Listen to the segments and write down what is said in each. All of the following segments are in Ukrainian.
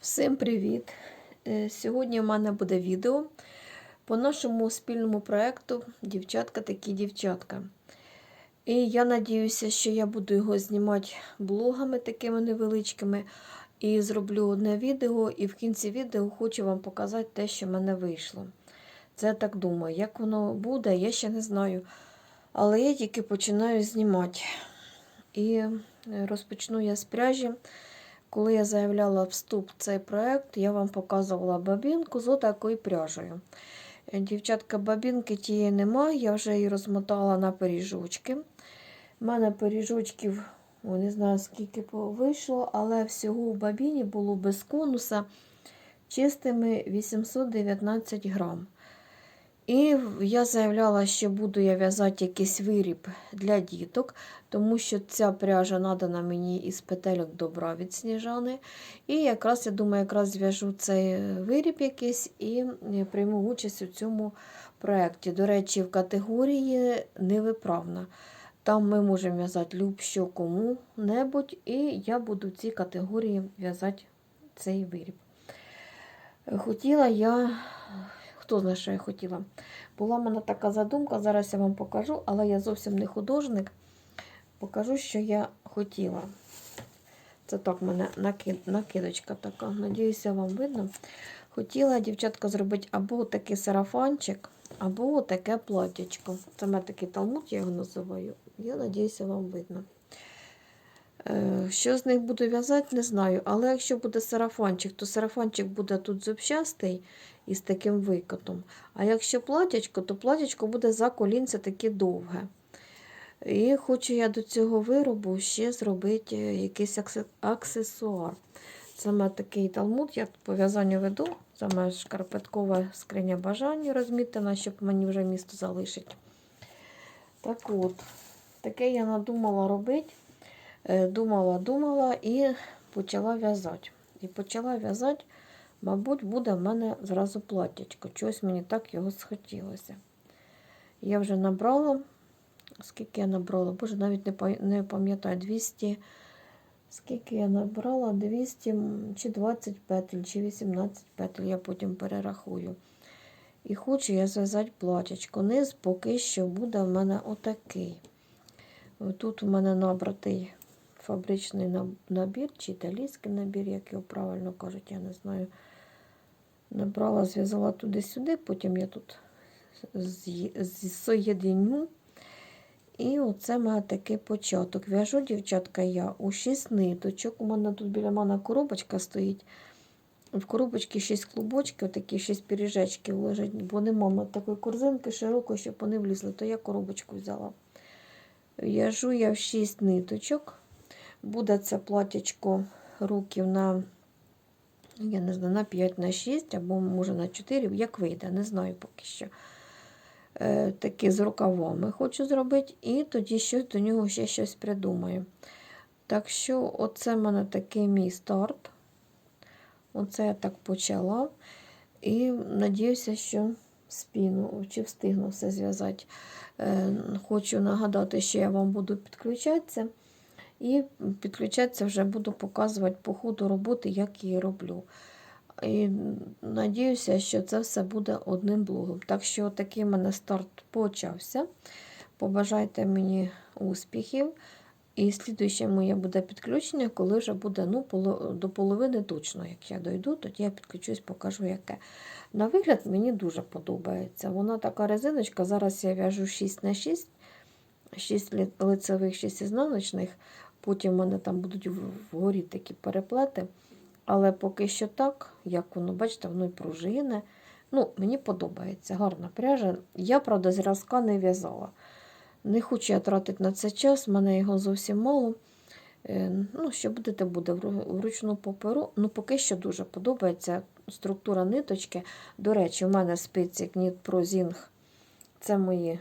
Всім привіт! Е, Сьогодні в мене буде відео по нашому спільному проєкту Дівчатка такі дівчатка. І я надіюся, що я буду його знімати блогами такими невеличкими. І зроблю одне відео, і в кінці відео хочу вам показати те, що в мене вийшло. Це я так думаю. Як воно буде, я ще не знаю. Але я тільки починаю знімати. І розпочну я з пряжі. Коли я заявляла вступ в цей проект, я вам показувала бабінку з отакою пряжею. Е, Дівчатка, бабінки тієї немає, я вже її розмотала на пиріжочки. У мене пиріжочків, не знаю скільки вийшло, але всього в бабіні було без конуса чистими 819 грам. І я заявляла, що буду я в'язати якийсь виріб для діток, тому що ця пряжа надана мені із петельок добра від сніжани. І якраз, я думаю, якраз зв'яжу цей виріб якийсь і прийму участь у цьому проєкті. До речі, в категорії невиправна. Там ми можемо в'язати люб-що кому-небудь, і я буду в цій категорії в'язати цей виріб. Хотіла я Хто знає, що я хотіла? Була в мене така задумка, зараз я вам покажу, але я зовсім не художник. Покажу, що я хотіла. Це так в мене накидочка така. Надіюся, вам видно. Хотіла, дівчатка, зробити або такий сарафанчик, або таке платячко. Це мене такий талмуд, я його називаю. Я надіюся, вам видно. Е, Що з них буду в'язати, не знаю. Але якщо буде сарафанчик, то сарафанчик буде тут зубчастий із таким викотом. А якщо платячко, то платячко буде за колінце таке довге. І хочу я до цього виробу ще зробити якийсь аксесуар. Саме такий талмуд, я по в'язанню веду, саме шкарпеткова скриня бажань розмітена, щоб мені вже місто залишить. Так от, таке я надумала робити. Думала, думала і почала в'язати. І почала в'язати Мабуть, буде в мене зразу платтячко. Чогось мені так його схотілося. Я вже набрала, скільки я набрала, боже, навіть не пам'ятаю, 200. Скільки я набрала? 200 чи 20 петель, чи 18 петель, я потім перерахую. І хочу я зв'язати платячко. Низ поки що буде в мене отакий. Тут у мене набратий фабричний набір, чи італійський набір, як його правильно кажуть, я не знаю. Набрала, зв'язала туди-сюди, потім я тут зсоєдиню. І оце має такий початок. В'яжу, дівчатка, я у 6 ниточок. У мене тут біля мене коробочка стоїть. В коробочці 6 клубочків, такі 6 піріжечків лежать, бо нема такої корзинки широкої, щоб вони влізли, то я коробочку взяла. В'яжу я в 6 ниточок. Буде це платячко руків на я не знаю, на 5 на 6, або, може, на 4, як вийде, не знаю поки що. Е, Такі з рукавами хочу зробити, і тоді щось до нього ще щось придумаю. Так що, оце в мене такий мій старт. Оце я так почала. І надіюся, що спіну чи встигну все зв'язати. Е, Хочу нагадати, що я вам буду підключатися. І підключатися вже буду показувати по ходу роботи, як її роблю. І надіюся, що це все буде одним блогом. Так що такий в мене старт почався. Побажайте мені успіхів. І слідуюче моє буде підключення, коли вже буде ну, до половини точно. Як я дойду, тоді я підключусь, покажу, яке. На вигляд, мені дуже подобається. Вона така резиночка. Зараз я в'яжу 6 на 6, 6 лицевих, 6 ізнаночних. Потім в мене там будуть вгорі такі переплети. Але поки що так, як воно, бачите, воно і пружине. Ну, Мені подобається гарна пряжа. Я, правда, зразка не в'язала. Не хочу я тратити на це час, в мене його зовсім мало. Е, ну, Що будете, буде вручну паперу. Ну, Поки що дуже подобається структура ниточки. До речі, у мене спиці Кніт Прозінг. Це мої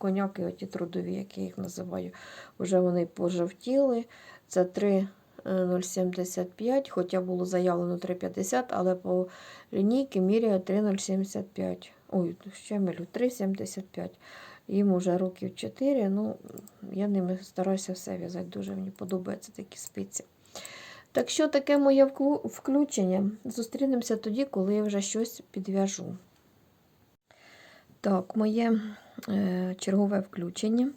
коняки, оті трудові, як я їх називаю, вже вони пожовтіли. Це 3,075, хоча було заявлено 3,50, але по лінійці міряю 3,075. Ой, що я милю, 3,75. Їм вже років 4. ну, Я ними стараюся все в'язати. Дуже мені подобаються такі спиці. Так що таке моє включення. Зустрінемося тоді, коли я вже щось підв'яжу. Так, моє е, чергове включення.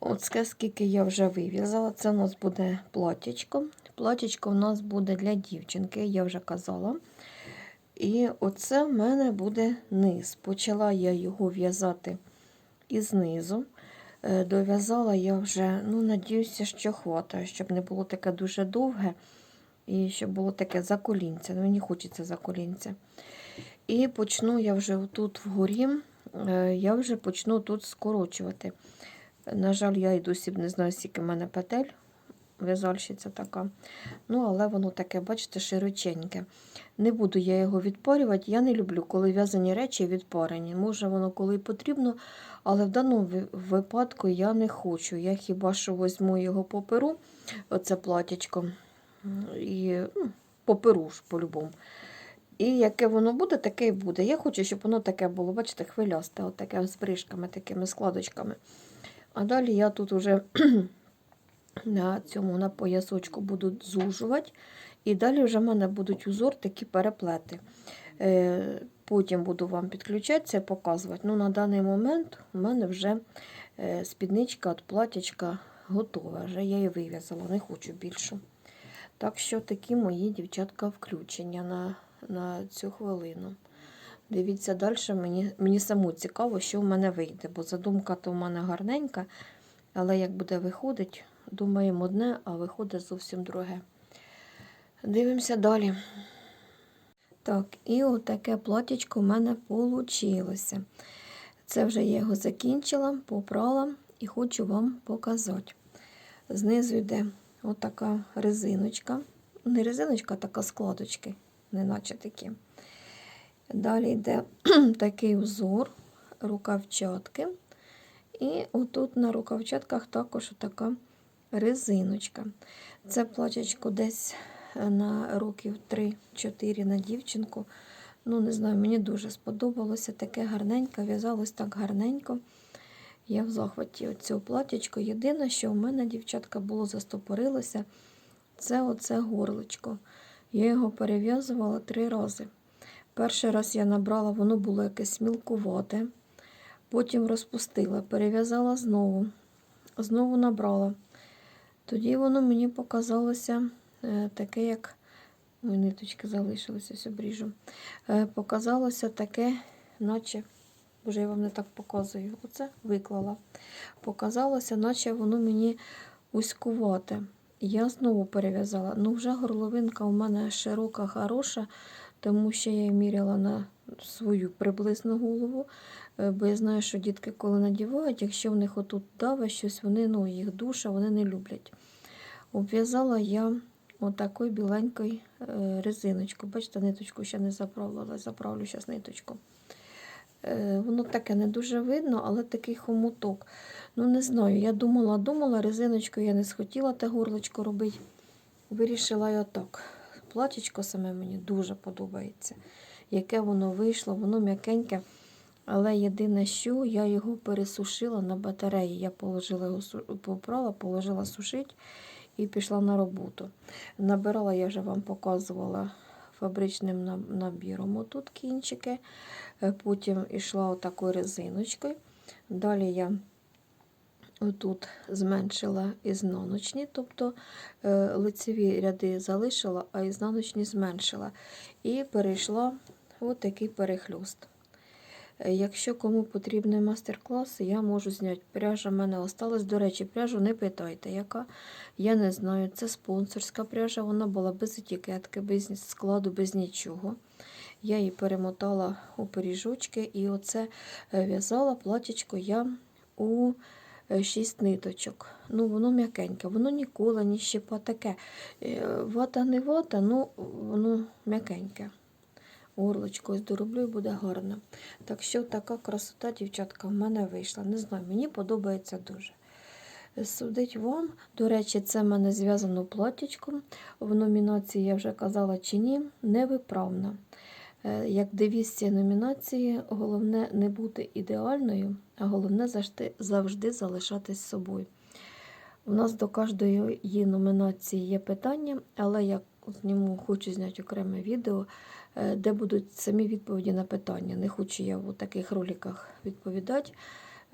Оце скільки я вже вив'язала. Це у нас буде платічко. Платічко у нас буде для дівчинки, я вже казала. І оце в мене буде низ. Почала я його в'язати із низу. Е, Дов'язала я вже, ну, надіюся, що хватає, щоб не було таке дуже довге і щоб було таке за колінця. Ну, мені хочеться за колінця. І почну я вже тут вгорі, е, я вже почну тут скорочувати. На жаль, я і досі не знаю, скільки в мене петель. В'язальщиця така. Ну, але воно таке, бачите, широченьке. Не буду я його відпарювати. Я не люблю, коли в'язані речі відпарені. Може, воно коли потрібно, але в даному випадку я не хочу. Я хіба що візьму його по перу, оце платячко, і ну, по перу ж по-любому. І яке воно буде, таке і буде. Я хочу, щоб воно таке було, бачите, хвилясте, от таке з бришками, такими складочками. А далі я тут уже на цьому на поясочку буду зужувати. І далі вже в мене будуть узор такі переплети. Е, Потім буду вам підключатися і показувати. Ну, на даний момент у мене вже е, спідничка від платячка готова. Вже я її вив'язала, не хочу більшу. Так що такі мої дівчатка включення на, на цю хвилину. Дивіться далі, мені, мені саму цікаво, що в мене вийде, бо задумка то в мене гарненька, але як буде виходить, думаємо одне, а виходить зовсім друге. Дивимося далі. Так, і отаке платічко в мене вийшло. Це вже я його закінчила, попрала і хочу вам показати. Знизу йде отака резиночка. Не резиночка, а така складочки, неначе такі. Далі йде такий узор, рукавчатки. І отут на рукавчатках також така резиночка. Це платячко десь на років 3-4 на дівчинку. Ну, не знаю, мені дуже сподобалося. Таке гарненьке, в'язалось так гарненько. Я в захваті від цього. Єдине, що в мене, дівчатка, було застопорилося, це оце горлечко. Я його перев'язувала три рази. Перший раз я набрала, воно було якесь мілкувате. Потім розпустила, перев'язала знову. Знову набрала. Тоді воно мені показалося е, таке, як. Ой, ниточки залишилися, ось обріжу. Е, показалося таке, наче, боже, я вам не так показую. Оце виклала. Показалося, наче воно мені узькувате. Я знову перев'язала. Ну, вже горловинка у мене широка, хороша, тому що я міряла на свою приблизну голову. Е, Бо я знаю, що дітки, коли надівають, якщо в них отут даве щось, вони, ну, їх душа, вони не люблять. Обв'язала я отакою біленькою е, резиночкою. Бачите, ниточку ще не заправила, заправлю зараз ниточку. Е, Воно таке не дуже видно, але такий хомуток. Ну, не знаю, я думала, думала, резиночкою я не схотіла те горлочко робити. Вирішила я так. Платічко саме мені дуже подобається. Яке воно вийшло, воно м'якеньке. Але єдине, що я його пересушила на батареї. Я положила його попрала, положила сушити і пішла на роботу. Набирала, я вже вам показувала фабричним набіром отут кінчики. Е, Потім йшла отакою резиночкою. Далі я отут зменшила ізнаночні, тобто е, лицеві ряди залишила, а ізнаночні зменшила. І перейшла отакий такий перехльост. Е, Якщо кому потрібний мастер-клас, я можу зняти. Пряжа в мене осталась. До речі, пряжу не питайте, яка. Я не знаю. Це спонсорська пряжа. Вона була без етикетки, без складу, без нічого. Я її перемотала у пиріжочки і оце е, в'язала платічко я у е, шість ниточок. Ну, воно м'якеньке, воно ніколи не щепа таке. Е, Вата не вата, ну воно м'якеньке. Горлочко ось дороблю і буде гарно. Так що така красота, дівчатка, в мене вийшла. Не знаю, мені подобається дуже. Судить вам, до речі, це в мене зв'язано платічком. В номінації я вже казала чи ні, невиправна. Е, Як девіз цієї номінації, головне не бути ідеальною, а головне завжди, завжди залишатись собою. У нас до кожної її номінації є питання, але я зніму, хочу зняти окреме відео, де будуть самі відповіді на питання. Не хочу я в таких роликах відповідати.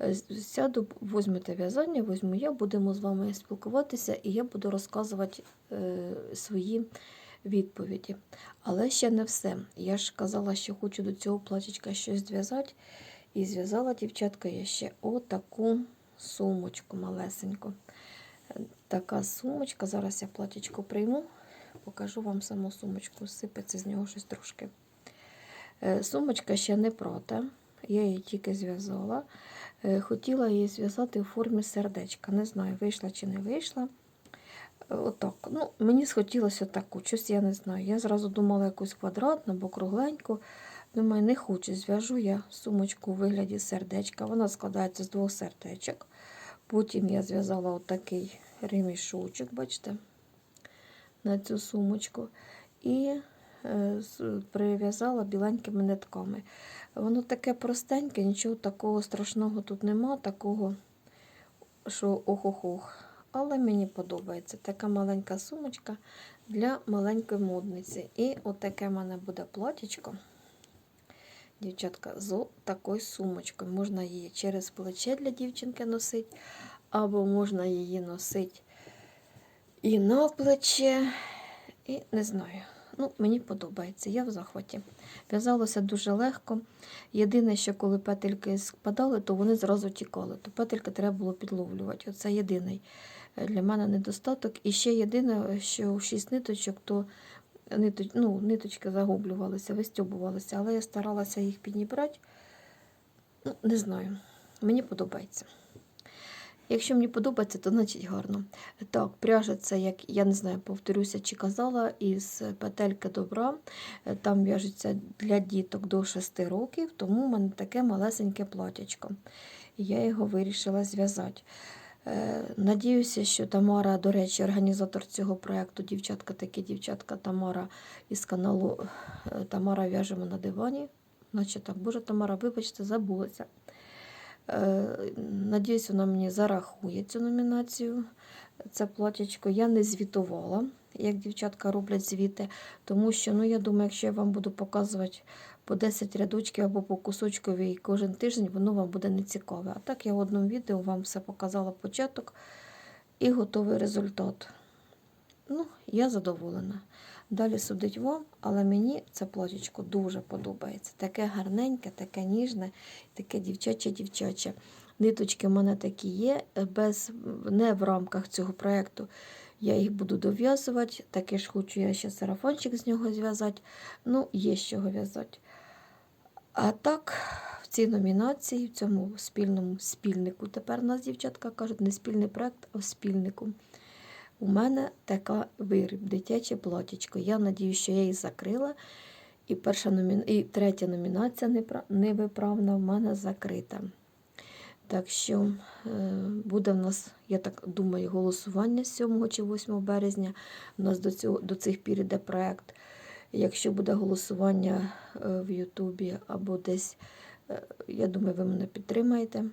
Е, Сяду, візьмете в'язання, візьму я, будемо з вами спілкуватися, і я буду розказувати е, свої відповіді. Але ще не все. Я ж казала, що хочу до цього платічка щось зв'язати. І зв'язала дівчатка я ще отаку сумочку малесеньку. Е, Така сумочка. Зараз я платічко прийму, покажу вам саму сумочку. Сипеться з нього щось трошки. Е, Сумочка ще не прота. Я її тільки зв'язала. Е, Хотіла її зв'язати у формі сердечка. Не знаю, вийшла чи не вийшла. Е, Отак. Ну, мені схотілося таку, щось я не знаю. Я зразу думала якусь квадратну або кругленьку. Думаю, не хочу, зв'яжу я сумочку у вигляді сердечка. Вона складається з двох сердечок. Потім я зв'язала отакий ремішочок, бачите, на цю сумочку. І е, прив'язала біленькими нитками. Воно таке простеньке, нічого такого страшного тут нема, такого, що ох-ох-ох. Але мені подобається така маленька сумочка для маленької модниці. І отаке в мене буде платічко. Дівчатка, з такою сумочкою. Можна її через плече для дівчинки носити, або можна її носити і на плече. І не знаю. Ну, мені подобається, я в захваті. В'язалося дуже легко. Єдине, що коли петельки спадали, то вони зразу тікали. То петельки треба було підловлювати. Оце єдиний е, для мене недостаток. І ще єдине, що шість ниточок, то ну, ниточки загублювалися, вистьобувалися, але я старалася їх підібрати. Ну, не знаю. Мені подобається. Якщо мені подобається, то значить гарно. Так, пряжа це, як я не знаю, повторюся, чи казала, із петельки добра. Е, Там в'яжеться для діток до 6 років, тому в мене таке малесеньке платячко. Я його вирішила зв'язати. Е, Надіюся, що Тамара, до речі, організатор цього проєкту, дівчатка, такі дівчатка Тамара із каналу е, Тамара в'яжемо на дивані. Наче так, Боже Тамара, вибачте, забулася. Е, Надіюсь, вона мені зарахує цю номінацію. Це платячко я не звітувала, як дівчатка роблять звіти, тому що, ну, я думаю, якщо я вам буду показувати по 10 рядочків або по кусочкові кожен тиждень, воно вам буде не цікаве. А так я в одному відео вам все показала початок і готовий результат. Ну, я задоволена. Далі судить вам, але мені це платічко дуже подобається. Таке гарненьке, таке ніжне, таке дівчаче-дівчаче. Ниточки в мене такі є, без, не в рамках цього проєкту. Я їх буду дов'язувати. Таке ж хочу я ще сарафанчик з нього зв'язати. Ну, є з чого в'язати. А так, в цій номінації, в цьому спільному спільнику, тепер у нас дівчатка кажуть, не спільний проєкт, а в спільнику. У мене така виріб, дитяче платічко. Я надію, що я її закрила. І перша номі... і третя номінація невиправна в мене закрита. Так що е, буде в нас, я так думаю, голосування 7 чи 8 березня. У нас до, цього, до цих пір іде проєкт. Якщо буде голосування е, в Ютубі або десь, е, я думаю, ви мене підтримаєте.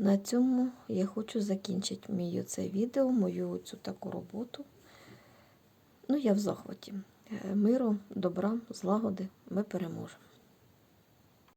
На цьому я хочу закінчити мій це відео, мою цю таку роботу. Ну, я в захваті. Е, Миру, добра, злагоди, ми переможемо.